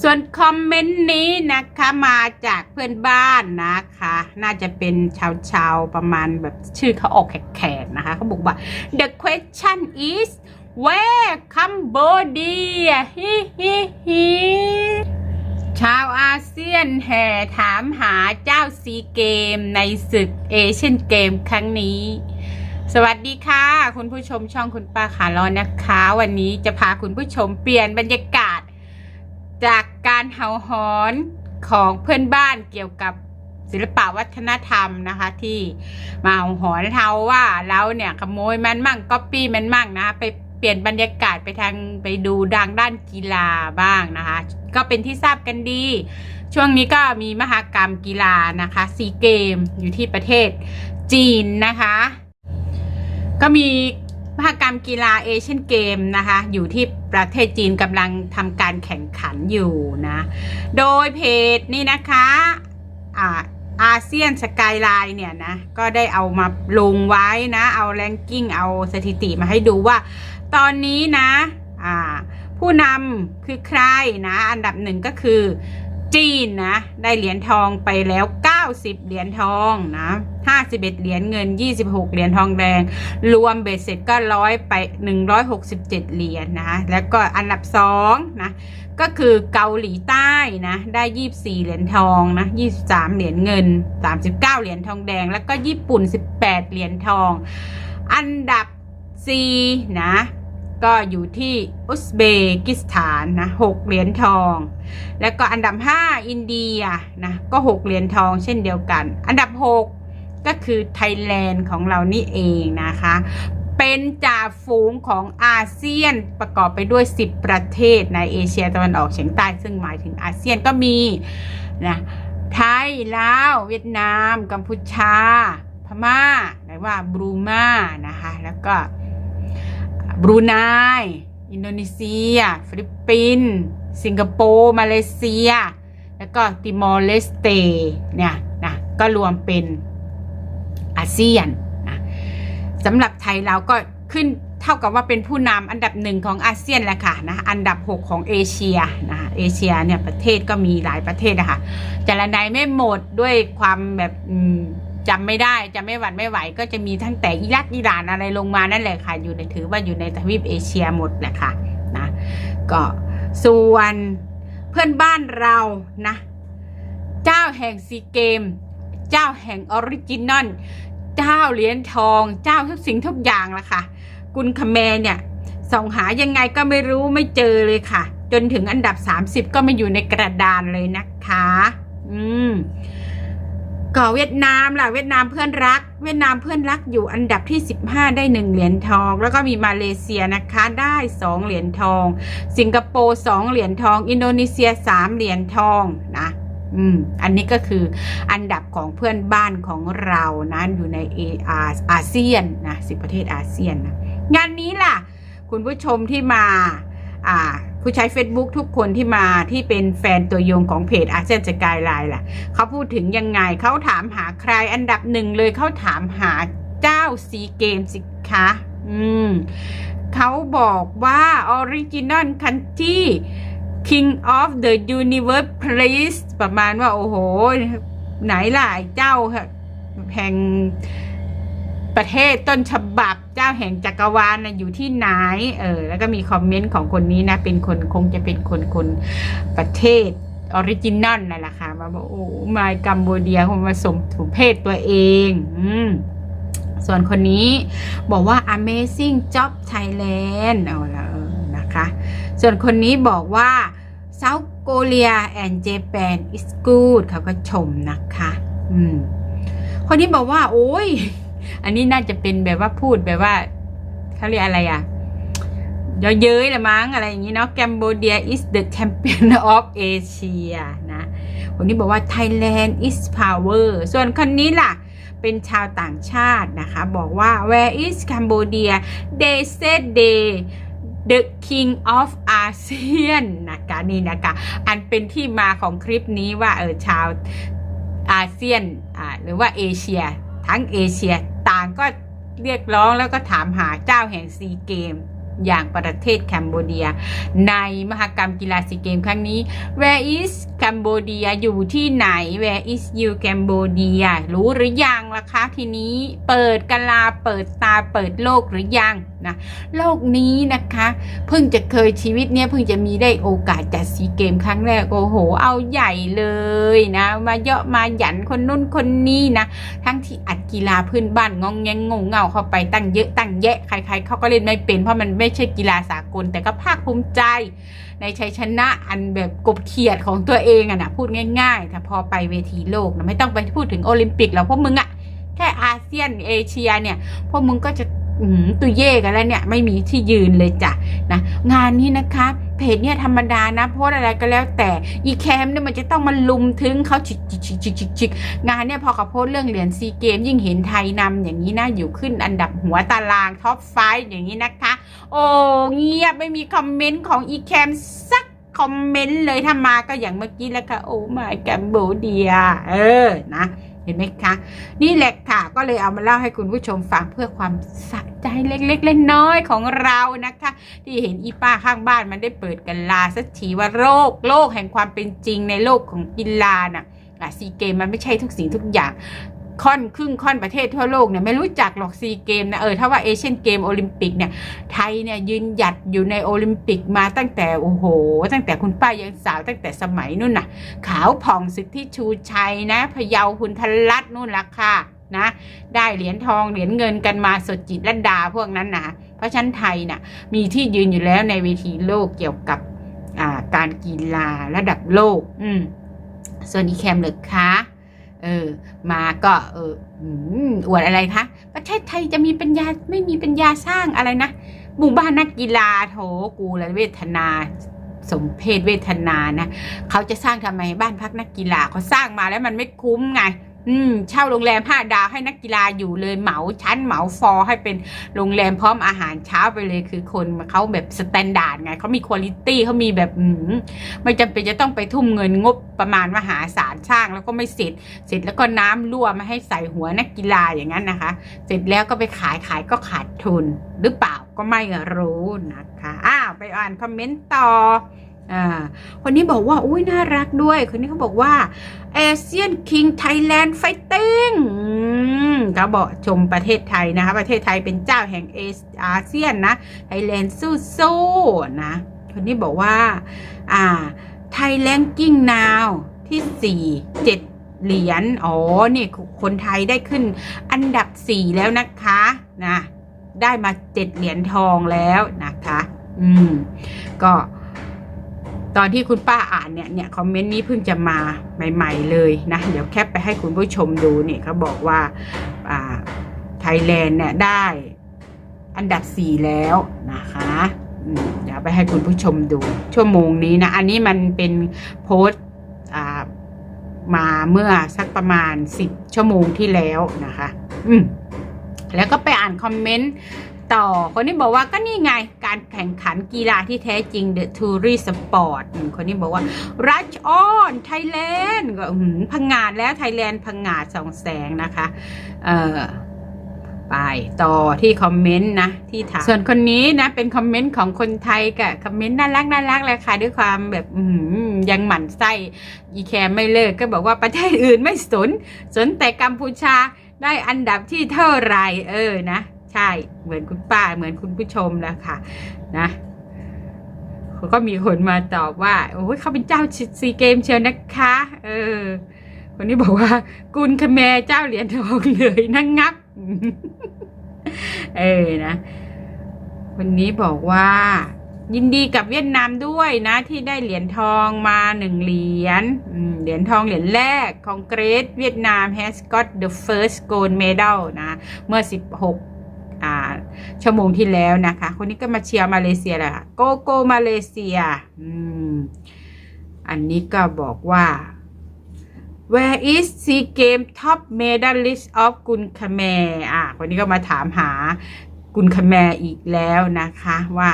ส่วนคอมเมนต์นี้นะคะมาจากเพื่อนบ้านนะคะ น่าจะเป็นชาวชาวประมาณแบบชื่อเขาออกแขกๆนะคะเขาบอกว่า the question is where Cambodia ฮิฮิฮิชาวอาเซียนแห่ถามหาเจ้าซีเกมในศึกเอเชียนเกมครั้งนี้ สวัสดีค่ะ คุณผู้ชมช่องคุณป้าขาล้อนะคะ วันนี้จะพาคุณผู้ชมเปลี่ยนบรรยากาศ จากการเห่าหอนของเพื่อนบ้านเกี่ยวกับศิลปะวัฒนธรรมนะคะ ที่มาเห่าหอนเฮาว่าเราเนี่ยขโมยมันมั่งก๊อปปี้มันมั่งนะไปเปลี่ยนบรรยากาศไปทางไปดูดังด้านกีฬาบ้างนะคะ ก็เป็นที่ทราบกันดี ช่วงนี้ก็มีมหากรรมกีฬานะคะซีเกมอยู่ที่ประเทศจีนนะคะ ก็มี มหกรรมกีฬาเอเชียนเกมนะคะ อยู่ที่ประเทศจีนกำลังทำการแข่งขันอยู่นะ โดยเพจนี่นะคะอ่าอาเซียนสกายไลน์เนี่ยนะ ก็ได้เอามาลงไว้นะ เอาแรงกิ้ง เอาสถิติมาให้ดูว่า ตอนนี้นะอ่าผู้นำคือใครนะ อันดับหนึ่งก็คือจีนนะ ได้เหรียญทองไปแล้ว 90เหรียญทองนะ51เหรียญเงิน26เหรียญทองแดง รวมเบสเสร็จก็ร้อยไป167เหรียญนะ แล้วก็อันดับสองนะก็คือเกาหลีใต้นะได้24เหรียญทองนะ23เหรียญเงิน39เหรียญทองแดง แล้วก็ญี่ปุ่น18เหรียญทอง อันดับ4นะ ก็อยู่ที่อุซเบกิสถานนะ6เหรียญทอง แล้วก็อันดับ 5 อินเดียนะก็6เหรียญทองเช่นเดียวกัน อันดับ 6 ก็คือไทยแลนด์ของเรานี่เองนะคะ เป็นจ่าฝูงของอาเซียนประกอบไปด้วย 10 ประเทศในเอเชียตะวันออกเฉียงใต้ซึ่งหมายถึงอาเซียนก็มีนะไทย ลาว เวียดนาม กัมพูชา พม่าหรือว่าบรูมานะคะ แล้วก็ บรูไนอินโดนีเซีย ฟิลิปปินส์สิงคโปร์ มาเลเซีย แล้วก็ติมอร์เลสเตเนี่ยนะก็รวมเป็นอาเซียนนะสำหรับไทยเราก็ขึ้นเท่ากับว่าเป็นผู้นำอันดับหนึ่งของอาเซียนแหละค่ะนะอันดับ 6 ของเอเชียนะเอเชียเนี่ยประเทศก็มีหลายประเทศนะคะจารนายไม่หมดด้วยความแบบอืม จำไม่ได้จำไม่หวัดไม่ไหว ก็จะมีทั้งแต่อิรักอิหร่านอะไรลงมานั่นแหละค่ะ อยู่ในถือว่าอยู่ในทวีปเอเชียหมดแหละค่ะนะก็ส่วนเพื่อนบ้านเรานะ เจ้าแห่งซีเกม เจ้าแห่งออริจินอลเจ้าเหรียญทอง เจ้าทุกสิ่งทุกอย่างละค่ะ กุนคแมเนี่ยส่องหายังไงก็ไม่รู้ไม่เจอเลยค่ะ จนถึงอันดับ 30 ก็ไม่อยู่ในกระดานเลยนะคะ อืม ก็เวียดนามล่ะเวียดนามเพื่อนรัก เวียดนามเพื่อนรักอยู่อันดับที่ 15 ได้ 1 เหรียญทอง แล้วก็มีมาเลเซียนะคะได้ 2 เหรียญทอง สิงคโปร์2เหรียญทอง อินโดนีเซีย 3 เหรียญทองนะอืมอันนี้ก็คืออันดับของเพื่อนบ้านของเรานะอยู่ในเออาอาเซียนนะสิประเทศอาเซียนนะงานนี้ล่ะ คุณผู้ชมที่มาอ่า ผู้ใช้ Facebook ทุกคนที่มาที่เป็นแฟนตัวยงของเพจอาเซียนสกายไลน์ล่ะเขาพูดถึงยังไงเขาถามหาใครอันดับหนึ่งเลยเขาถามหาเจ้าซีเกมสิคะอืมเขาบอกว่า Original Country King of the Universe Please ประมาณว่า โอ้โห ไหนล่ะเจ้าแห่ง ประเทศต้นฉบับเจ้าแห่งจักรวาลนะอยู่ที่ไหน เออ แล้วก็มีคอมเมนต์ของคนนี้นะ เป็นคนคงจะเป็นคนคนประเทศออริจินอลนั่นแหละค่ะ มาบอกโอ้มายกัมโบเดียคงมาสมถูเพศตัวเอง อืมส่วนคนนี้บอกว่า amazing job Thailand เอาละเออนะคะ ส่วนคนนี้บอกว่า South Korea and Japan is good เขาก็ชมนะคะ อืม คนนี้บอกว่า โอ้ย อันนี้น่าจะเป็นแบบว่าพูดแบบว่าเขาเรียกอะไรอะเยอะเย้ยละมั้งอะไรอย่างนี้เนาะ Cambodia is the champion of Asia นะคนนี้บอกว่า Thailand is power ส่วนคนนี้ล่ะ เป็นชาวต่างชาตินะคะ บอกว่า where is Cambodia they said they the king of ASEAN นะคะนี่นะคะอันเป็นที่มาของคลิปนี้ว่าเออชาวอาเซียนอ่าหรือว่าเอเชีย ทั้งเอเชียต่างก็เรียกร้องแล้วก็ถามหาเจ้าแห่งซีเกม อย่างประเทศแคนเบเดีย ในมหกรรมกีฬาซีเกมครั้งนี้ Where is Cambodia อยู่ที่ไหน Where is you Cambodia รู้หรือยังล่ะคะทีนี้เปิดกลาเปิดตาเปิดโลกหรือยังนะโลกนี้นะคะ เพิ่งจะเคยชีวิตเนี้ยเพิ่งจะมีได้โอกาสจัดซีเกมครั้งแรกโอ้โห เอาใหญ่เลยนะ มาเยอะมาหยันคนนู้นคนนี้นะ ทั้งที่อัดกีฬาพื้นบ้านงองแงงงงเงาเข้าไปตั้งเยอะตั้งแยะใคร ๆเขาก็เล่นไม่เป็นเพราะมันไม่ใช่กีฬาสากล แต่ก็ภาคภูมิใจ ในชัยชนะอันแบบกบเขียดของตัวเองอะนะพูดง่ายๆแต่พอไปเวทีโลกนะไม่ต้องไปพูดถึงโอลิมปิกแล้วพวกมึงอะแค่อาเซียนเอเชียเนี่ยพวกมึงก็จะตุยเย่กันแล้วเนี่ยไม่มีที่ยืนเลยจ้ะนะงานนี้นะคะเพจเนี่ยธรรมดานะโพสอะไรก็แล้วแต่อีแคมเนี่ยมันจะต้องมาลุมถึงเขาชิกชิกชิกชิกชิกชิกงานเนี่ยพอเขาโพสเรื่องเหรียญซีเกมยิ่งเห็นไทยนำอย่างนี้นะอยู่ขึ้นอันดับหัวตารางท็อปไฟอย่างนี้นะ โอ้เงียบไม่มีคอมเมนต์ของอีแคมสักคอมเมนต์เลยถ้ามาก็อย่างเมื่อกี้แล้วค่ะ โอ้มาแกมโบเดียเออนะเห็นไหมคะ นี่แหละค่ะ ก็เลยเอามาเล่าให้คุณผู้ชมฟังเพื่อความสะใจเล็กๆน้อยของเรานะคะ ที่เห็นอีป้าข้างบ้านมันได้เปิดกันลาสักทีว่าโรคโลกแห่งความเป็นจริงในโลกของกีฬาน่ะอะซีเกมมันไม่ใช่ทุกสิ่งทุกอย่าง ค่อนครึ่งค่อนประเทศทั่วโลกเนี่ยไม่รู้จักหรอกซีเกมนะเออถ้าว่าเอเชียนเกมโอลิมปิกเนี่ยไทยเนี่ยยืนหยัดอยู่ในโอลิมปิกมาตั้งแต่โอ้โห ตั้งแต่คุณป้ายังสาวตั้งแต่สมัยนู่นน่ะ ขาวผ่องสิทธิชูชัยนะพยาคุณทลัตน์นู่นละค่ะนะได้เหรียญทองเหรียญเงินกันมาสดจิตและดาพวกนั้นนะเพราะฉันไทยน่ะมีที่ยืนอยู่แล้วในเวทีโลกเกี่ยวกับการกีฬาระดับโลก อืมส่วนอีแคมเลยคะ เออ มาก็เอออวดอะไรคะประเทศไทยจะมีปัญญาไม่มีปัญญาสร้างอะไรนะหมู่บ้านนักกีฬาโถกูและเวทนาสมเพศเวทนานะเขาจะสร้างทำไมบ้านพักนักกีฬาเขาสร้างมาแล้วมันไม่คุ้มไง อืมเช่าโรงแรมห้าดาวให้นักกีฬาอยู่เลยเหมาชั้นเหมาฟอร์ให้เป็นโรงแรมพร้อมอาหารเช้าไปเลยคือคนเขาแบบสแตนดาร์ดไงเขามีคุณลิตี้เขามีแบบอืมไม่จำเป็นจะต้องไปทุ่มเงินงบประมาณมหาศาลสร้างแล้วก็ไม่เสร็จ เสร็จแล้วก็น้ำรั่วมาให้ใส่หัวนักกีฬาอย่างนั้นนะคะ เสร็จแล้วก็ไปขายขายก็ขาดทุน หรือเปล่าก็ไม่รู้นะคะอ้าวไปอ่านคอมเมนต์ต่อ อ่าคนนี้บอกว่าอุ้ยน่ารักด้วย คนนี้เขาบอกว่า Asian King Thailand Fighting อืมเขาบอกชมประเทศไทยนะคะ ประเทศไทยเป็นเจ้าแห่งเออาเซียนนะ ไทยแลนด์สู้ๆนะ คนนี้บอกว่า อ่า ไทยแลนด์กิ้งนาวที่สี่เจ็ดเหรียญ อ๋อ นี่คนไทยได้ขึ้นอันดับสี่แล้วนะคะนะ ได้มาเจ็ดเหรียญทองแล้วนะคะ อืม ก็ ตอนที่คุณป้าอ่านเนี่ยเนี่ยคอมเมนต์นี้เพิ่งจะมาใหม่ ๆ เลยนะ เดี๋ยวแคปไปให้คุณผู้ชมดูเนี่ยเขาบอกว่าอ่าไทยแลนด์เนี่ยได้อันดับสี่แล้วนะคะเดี๋ยวไปให้คุณผู้ชมดู ชั่วโมงนี้นะ อันนี้มันเป็นโพสต์อ่ามาเมื่อสักประมาณสิบชั่วโมงที่แล้วนะคะ อืมแล้วก็ไปอ่านคอมเมนต์ ต่อ คนนี้บอกว่าก็นี่ไงการแข่งขันกีฬาที่แท้จริง The Tourist Sport คนนี้บอกว่า Rush on Thailand ก็พังงาดแล้วไทยแลนด์พังงาดสองแสงนะคะ เออไปต่อที่คอมเมนต์นะที่ถามส่วนคนนี้นะเป็นคอมเมนต์ของคนไทยกับคอมเมนต์น่ารักน่ารักเลยค่ะด้วยความแบบยังหมั่นไส้อีแคมไม่เลิกก็บอกว่าประเทศอื่นไม่สน สนแต่กัมพูชาได้อันดับที่เท่าไหรเออนะ ใช่เหมือนคุณป้าเหมือนคุณผู้ชมแล้วค่ะ นะเขาก็มีคนมาตอบว่าโอ้ยเขาเป็นเจ้าซีเกมเชียวนะคะ เออ คนนี้บอกว่า กุลคแมเจ้าเหรียญทองเลยนั่งงับ เออนะคนนี้บอกว่า ยินดีกับเวียดนามด้วยนะ ที่ได้เหรียญทองมาหนึ่งเหรียญเหรียญทองเหรียญแรกของเกรดเวียดนาม has got the first gold medal นะ เมื่อ 16 ชั่วโมงที่แล้วนะคะ คนนี้ก็มาเชียร์มาเลเซียแหละโกโกมาเลเซียอืมอันนี้ก็บอกว่า Where is SEA Game Top Medalist of กุนคแมอะคนนี้ก็มาถามหากุนคแมอีกแล้วนะคะว่า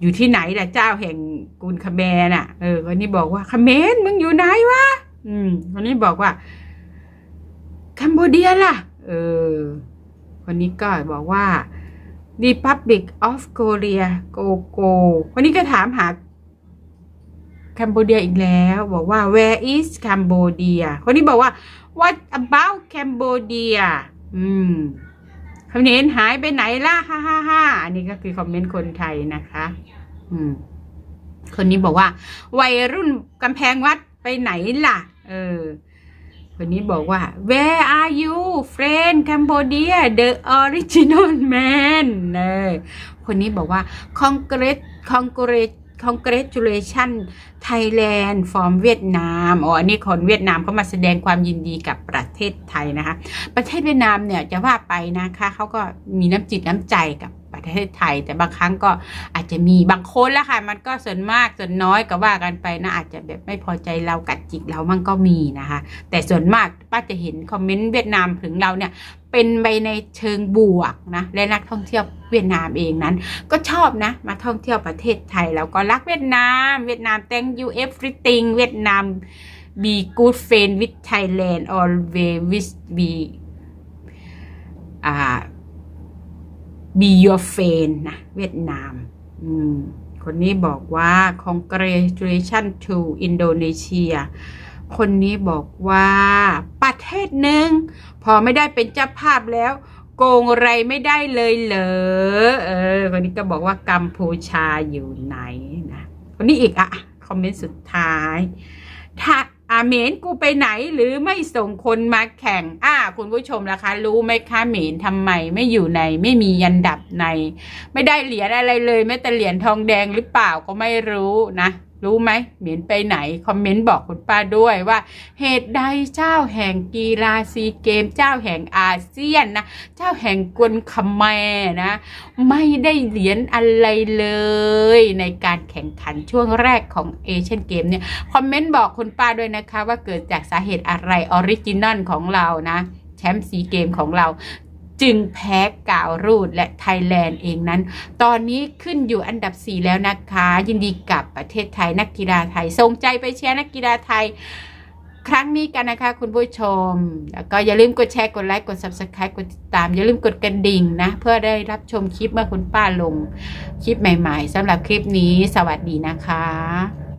อยู่ที่ไหนล่ะเจ้าแห่งกุนคแมน่ะ เออคนนี้บอกว่าคเมรมึงอยู่ไหนวะ อืมคนนี้บอกว่าคัมโบเดียล่ะ เออ คนนี้ก็บอกว่า Republic of Korea โกโกวันนี้ก็ถามหาแคนเบเดียอีกแล้ว บอกว่า where is Cambodia คนนี้บอกว่า what about Cambodia อืมคำนี้หายไปไหนล่ะฮ่าฮ่าฮ่าอันนี้ก็คือคอมเมนต์คนไทยนะคะ อืม คนนี้บอกว่า วัยรุ่นกำแพงวัดไปไหนล่ะ เออ คนนี้บอกว่า where are you friend Cambodia the original man เออคนนี้บอกว่า congress congress congratulation Thailand from เวียดนามอ๋ออันนี้คนเวียดนามเขามาแสดงความยินดีกับประเทศไทยนะคะ ประเทศเวียดนามเนี่ยจะว่าไปนะคะเขาก็มีน้ำจิตน้ำใจกับ ประเทศไทย แต่บางครั้งก็อาจจะมีบางคนละค่ะ มันก็ส่วนมากส่วนน้อยก็ว่ากันไปนะอาจจะแบบไม่พอใจเรากัดจิกเรามันก็มีนะคะ แต่ส่วนมากป้าจะเห็นคอมเมนต์เวียดนามถึงเราเนี่ยเป็นไปในเชิงบวกนะและนักท่องเที่ยวเวียดนามเองนั้น ก็ชอบนะ มาท่องเที่ยวประเทศไทยเราก็รักเวียดนาม เวียดนาม thank you everything เวียดนาม be good friend with Thailand always with be อ่า be your fan นะเวียดนามอืมคนนี้บอกว่า congratulation to Indonesia คนนี้บอกว่าประเทศหนึ่งพอไม่ได้เป็นเจ้าภาพแล้ว โกงอะไรไม่ได้เลยเหรอเออคนนี้ก็บอกว่ากัมพูชาอยู่ไหนนะคนนี้อีกอะคอมเมนต์สุดท้ายถ้า อาเมนกูไปไหนหรือไม่ส่งคนมาแข่ง อ่า คุณผู้ชมล่ะคะ รู้ไหมคะเมนทำไมไม่อยู่ใน ไม่มียันดับใน ไม่ได้เหรียญอะไรเลยแม้แต่เหรียญทองแดงหรือเปล่าก็ไม่รู้นะ รู้ไหมเหมียนไปไหน คอมเมนต์บอกคุณป้าด้วยว่า เหตุใดเจ้าแห่งกีฬาซีเกม เจ้าแห่งอาเซียนนะ เจ้าแห่งกวนคแมนะ ไม่ได้เหรียญอะไรเลย ในการแข่งขันช่วงแรกของเอเชียนเกมเนี่ย คอมเมนต์บอกคุณป้าด้วยนะคะ ว่าเกิดจากสาเหตุอะไรออริจินัลของเรานะ แชมป์ซีเกมของเรา จึงแพ้กาวรูดและไทยแลนด์เองนั้น ตอนนี้ขึ้นอยู่อันดับ 4 แล้วนะคะ ยินดีกับประเทศไทยนักกีฬาไทยส่งใจไปเชียร์นักกีฬาไทยครั้งนี้กันนะคะคุณผู้ชม แล้วก็อย่าลืมกดแชร์กดไลค์กด subscribe กดติดตาม อย่าลืมกดกระดิ่งนะ เพื่อได้รับชมคลิปเมื่อคุณป้าลง คลิปใหม่ ๆสำหรับคลิปนี้ สวัสดีนะคะ